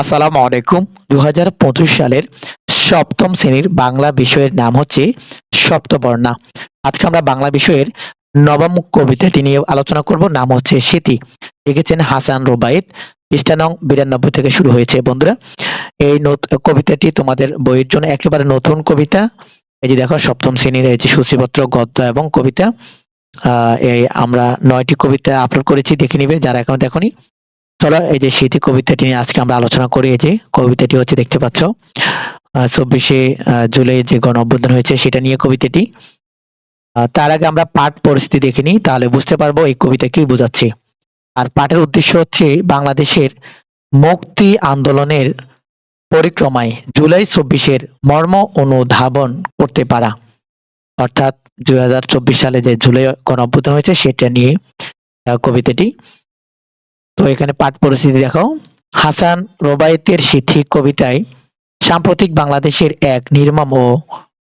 আসসালামু আলাইকুম। দু হাজার পঁচিশ সালের সপ্তম শ্রেণির বাংলা বিষয়ের নাম হচ্ছে সপ্তবর্ণা। আজকে আমরা বাংলা বিষয়ের নবম কবিতাটি নিয়ে আলোচনা করব, নাম হচ্ছে স্মৃতি লিখেছেন হাসান রোবায়েত। পৃষ্ঠা বিরানব্বই থেকে শুরু হয়েছে। বন্ধুরা, এই কবিতাটি তোমাদের বইয়ের জন্য একেবারে নতুন কবিতা। এই যে দেখো, সপ্তম শ্রেণির এই যে সূচিপত্র, গদ্য এবং কবিতা, আহ, এই আমরা নয়টি কবিতা আপলোড করেছি, দেখে নিবে। যারা এখনও দেখোনি চলো, এই যে স্মৃতি কবিতাটি নিয়ে আজকে আমরা আলোচনা করি। এই যে কবিতাটি হচ্ছে দেখতে পাচ্ছ চব্বিশে জুলাই যে গণ অভ্যুত্থান হয়েছে সেটা নিয়ে কবিতাটি। তার আগে আমরা পাঠ পরিস্থিতি দেখে নিই, তাহলে বুঝতে পারব এই কবিতা কি বোঝাচ্ছে। আর পাঠের উদ্দেশ্য হচ্ছে বাংলাদেশের মুক্তি আন্দোলনের পরিক্রমায় জুলাই চব্বিশের মর্ম অনুধাবন করতে পারা। অর্থাৎ দুই হাজার চব্বিশ সালে যে জুলাই গণ অভ্যুত্থান হয়েছে সেটা নিয়ে কবিতাটি। তো এখানে পাঠ পরিস্থিতি দেখো। হাসান রোবায়েতের সিথি কবিতায় সাম্প্রতিক বাংলাদেশের এক নির্মম ও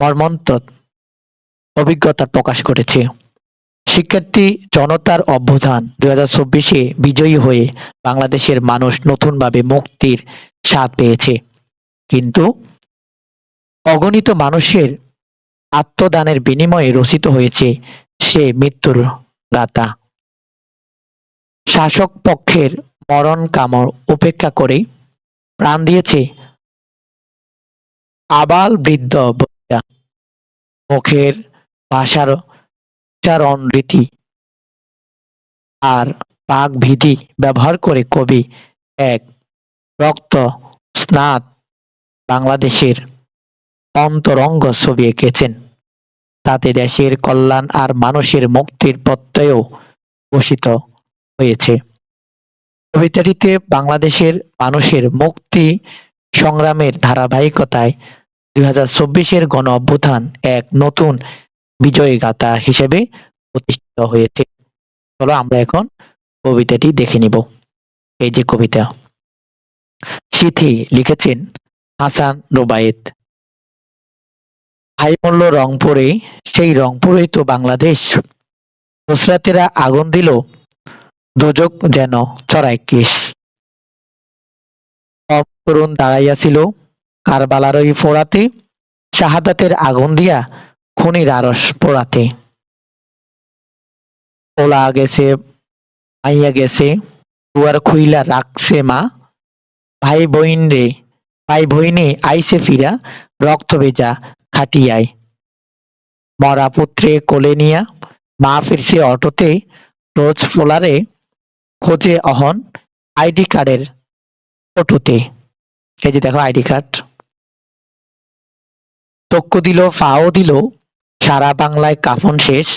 মর্মন্তক অভিজ্ঞতা প্রকাশ করেছে। শিক্ষার্থী জনতার অভ্যুত্থান দুই হাজার চব্বিশে বিজয়ী হয়ে বাংলাদেশের মানুষ নতুনভাবে মুক্তির স্বাদ পেয়েছে। কিন্তু অগণিত মানুষের আত্মদানের বিনিময়ে রচিত হয়েছে সে মৃত্যুর গাথা শাসক পক্ষের মরণ কামড় উপেক্ষা করে প্রাণ দিয়েছে আবাল বৃদ্ধ। মুখের ভাষার উচ্চারণ রীতি আর ভীতি ব্যবহার করে কবি এক রক্ত স্নাত বাংলাদেশের অন্তরঙ্গ ছবি এঁকেছেন তাতে দেশের কল্যাণ আর মানুষের মুক্তির প্রত্যয়ও পোষিত হয়েছে। কবিতাটিতে বাংলাদেশের মানুষের মুক্তি সংগ্রামের ধারাবাহিকতায় দুই হাজার চব্বিশের গণ অভ্যুত্থান এক নতুন বিজয় গাথা হিসেবে প্রতিষ্ঠিত হয়েছে। চলো আমরা এখন কবিতাটি দেখে নিব। এই যে কবিতা। সিথি লিখেছেন হাসান রোবায়েত ভাই মূল্য রংপুরে, সেই রংপুরেই তো বাংলাদেশ। নুসরাতেরা আগুন দিল দুজক যেন চড়াই কেশ। তরুণ দাঁড়াইয়াছিল কারবালার ওই ফোড়াতে, শাহাদাতের আগুন দিয়া খুনির আরস পোড়াতে। ওলা গেছে আইয়া গেছে, দুয়ার খুইলা রাখছে মা। ভাই বইন রে, ভাই বইনে আইসে ফিরা, রক্ত ভেজা খাটিয়ায়। মরা পুত্রে কোলে নিয়া মা ফিরছে অটোতে, রোজ ফোলারে খোঁজে অহন আইডি কার্ডের ফটোতে। এই যে দেখো আইডি কার্ড। চক্ষু দিল, ফাও দিল, সারা বাংলায় কাফন শেষ।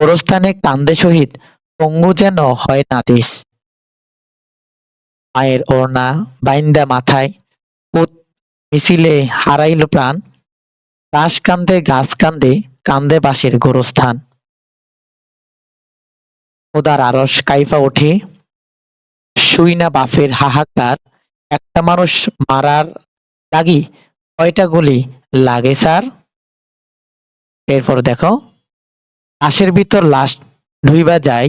গোরস্থানে কান্দে শহীদ, পঙ্গু যেন হয় না দেশ। মায়ের ওড়না বাইন্দা মাথায়, পুত মিছিলে হারাইল প্রাণ। দাস কান্দে, গাছ কান্দে কান্দে বাঁশের গোরস্থান। ওদার আরস কাইফা ওঠে, শুই না বাফের হাহাকার। একটা মানুষ মারার লাগি কয়টা গুলি লাগে, স্যার? এরপর দেখো, আশের ভিতর লাশ ধুইবা যায়,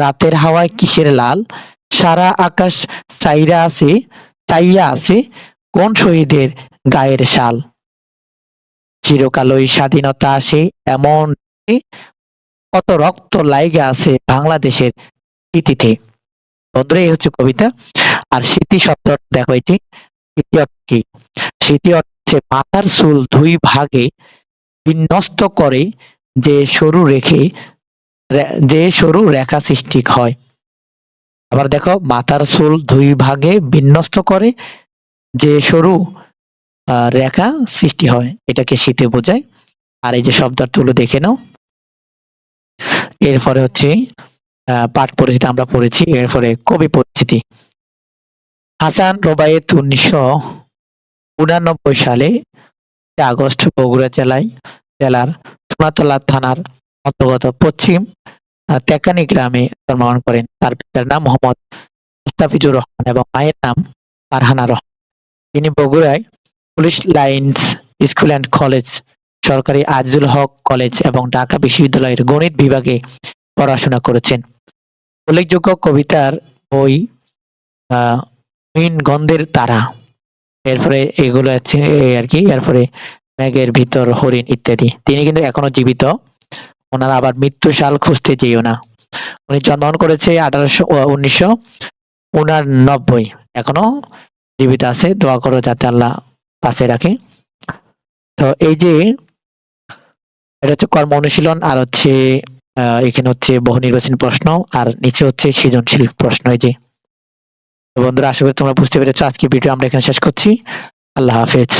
রাতের হাওয়ায় কিসের লাল? সারা আকাশ চাইরা আছে চাইয়া আছে, কোন শহীদের গায়ের শাল? চিরকালই স্বাধীনতা আসে এমন কত রক্ত লাইগা আছে বাংলাদেশের স্মৃতিতে। বন্ধুরা, এই হচ্ছে কবিতা। আর স্মৃতি শব্দ দেখো এটি। স্মৃতি কি? স্মৃতি অর্থ মাথার চুল দুই ভাগে বিন্যস্ত করে যে সরু রেখে যে সরু রেখা সৃষ্টি হয়। আবার দেখো, মাথার চুল দুই ভাগে বিন্যস্ত করে যে সরু রেখা সৃষ্টি হয়। এটাকে শীতে বোঝায়। আর এই যে শব্দার্থগুলো দেখে নাও। এরপরে হচ্ছে পাঠ পরিচিতি আমরা পড়েছি, এরপরে কবি পরিচিতি। হাসান রোবায়েত উনিশশো উনানব্বই সালে আগস্ট বগুড়া জেলায়, জেলার সোনাতলা থানার অন্তর্গত পশ্চিম তেকানি গ্রামে জন্মগ্রহণ করেন। তার পিতার নাম মোহাম্মদ মুস্তাফিজুর রহমান এবং মায়ের নাম ফারহানা রহমান। তিনি বগুড়ায় police lines school and college সরকারি আজিজুল হক কলেজ এবং ঢাকা বিশ্ববিদ্যালয়ের গণিত বিভাগে পড়াশোনা করেছেন। উল্লেখযোগ্য কবিতার বই মিন গন্ধের তারা। এরপরে এগুলো আছে আর কি, এরপরে মেঘের ভিতর হরিণ ইত্যাদি। তিনি কিন্তু এখনও জীবিত। ওনার আবার মৃত্যু সাল খুঁজতে যেও না। উনি জন্মগ্রহণ করেছে আঠারোশো উনিশশো উনানব্বই। এখনও জীবিত আছে, দোয়া করো যাতে আল্লাহ পাশে রাখে। তো এই যে এটা হচ্ছে কর্ম অনুশীলন, আর হচ্ছে এখানে হচ্ছে বহু নির্বাচনী প্রশ্ন, আর নিচে হচ্ছে সৃজনশীল প্রশ্ন এই যে। বন্ধুরা, আশা করি তোমরা বুঝতে পেরেছ। আজকে ভিডিও আমরা এখানে শেষ করছি। আল্লাহ হাফেজ।